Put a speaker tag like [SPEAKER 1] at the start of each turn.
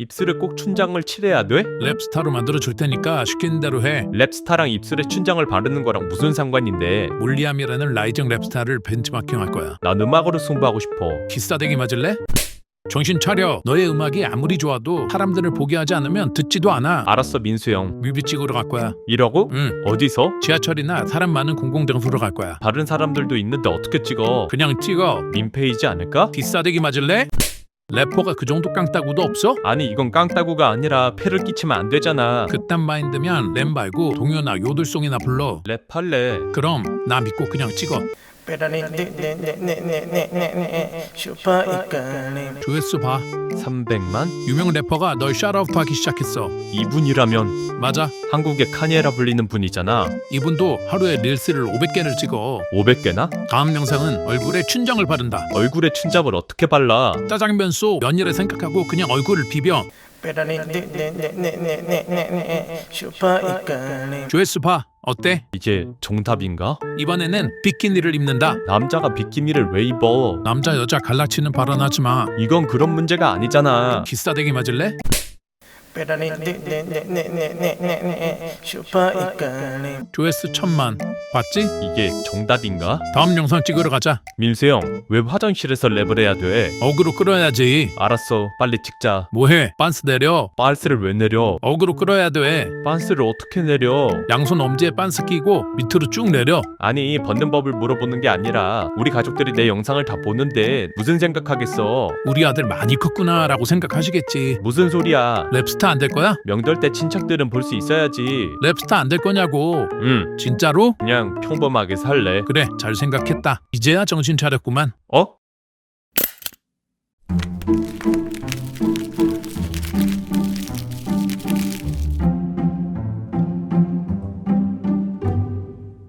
[SPEAKER 1] 입술에 꼭 춘장을 칠해야 돼?
[SPEAKER 2] 랩스타로 만들어 줄 테니까 시키는 대로 해.
[SPEAKER 1] 랩스타랑 입술에 춘장을 바르는 거랑 무슨 상관인데?
[SPEAKER 2] 몰리암이라는 라이징 랩스타를 벤치마킹할 거야.
[SPEAKER 1] 난 음악으로 승부하고 싶어.
[SPEAKER 2] 기싸대기 맞을래? 정신 차려. 너의 음악이 아무리 좋아도 사람들을 보게 하지 않으면 듣지도 않아.
[SPEAKER 1] 알았어 민수 형.
[SPEAKER 2] 뮤비 찍으러 갈 거야.
[SPEAKER 1] 이러고?
[SPEAKER 2] 응.
[SPEAKER 1] 어디서?
[SPEAKER 2] 지하철이나 사람 많은 공공장소로 갈 거야.
[SPEAKER 1] 다른 사람들도 있는데 어떻게 찍어?
[SPEAKER 2] 그냥 찍어.
[SPEAKER 1] 민폐이지 않을까?
[SPEAKER 2] 기싸대기 맞을래? 래퍼가 그 정도 깡따구도 없어?
[SPEAKER 1] 아니 이건 깡따구가 아니라 폐를 끼치면 안 되잖아.
[SPEAKER 2] 그딴 마인드면 랩 말고 동요나 요들송이나 불러.
[SPEAKER 1] 랩할래.
[SPEAKER 2] 그럼 나 믿고 그냥 찍어.
[SPEAKER 3] 슈퍼
[SPEAKER 2] 조회수 봐.
[SPEAKER 1] 300만?
[SPEAKER 2] 유명 래퍼가 널 샤라웃하기 시작했어.
[SPEAKER 1] 이분이라면
[SPEAKER 2] 맞아.
[SPEAKER 1] 한국의 카니에라 불리는 분이잖아.
[SPEAKER 2] 이분도 하루에 릴스를 500개를 찍어.
[SPEAKER 1] 500개나?
[SPEAKER 2] 다음 영상은 얼굴에 춘장을 바른다.
[SPEAKER 1] 얼굴에 춘잡을 어떻게 발라?
[SPEAKER 2] 짜장면 소 면이라 생각하고 그냥 얼굴을 비벼.
[SPEAKER 3] 슈퍼 이끌림
[SPEAKER 2] 조회수 봐. 어때?
[SPEAKER 1] 이게 정답인가?
[SPEAKER 2] 이번에는 비키니를 입는다.
[SPEAKER 1] 남자가 비키니를 왜 입어?
[SPEAKER 2] 남자 여자 갈라치는 발언하지 마.
[SPEAKER 1] 이건 그런 문제가 아니잖아.
[SPEAKER 2] 기싸대기 맞을래? 조회수 천만. 봤지?
[SPEAKER 1] 이게 정답인가?
[SPEAKER 2] 다음 영상 찍으러 가자.
[SPEAKER 1] 민수 형, 왜 화장실에서 랩을 해야 돼?
[SPEAKER 2] 어그로 끌어야지.
[SPEAKER 1] 알았어, 빨리 찍자.
[SPEAKER 2] 뭐해? 빤스 내려.
[SPEAKER 1] 빤스를 왜 내려?
[SPEAKER 2] 어그로 끌어야 돼.
[SPEAKER 1] 빤스를 어떻게 내려?
[SPEAKER 2] 양손 엄지에 빤스 끼고 밑으로 쭉 내려.
[SPEAKER 1] 아니, 벗는 법을 물어보는 게 아니라 우리 가족들이 내 영상을 다 보는데 무슨 생각하겠어?
[SPEAKER 2] 우리 아들 많이 컸구나 라고 생각하시겠지.
[SPEAKER 1] 무슨 소리야?
[SPEAKER 2] 랩스타 안 될 거야?
[SPEAKER 1] 명절 때 친척들은 볼 수 있어야지.
[SPEAKER 2] 랩스타 안 될 거냐고.
[SPEAKER 1] 응,
[SPEAKER 2] 진짜로?
[SPEAKER 1] 그냥 평범하게 살래.
[SPEAKER 2] 그래, 잘 생각했다. 이제야 정신 차렸구만.
[SPEAKER 1] 어?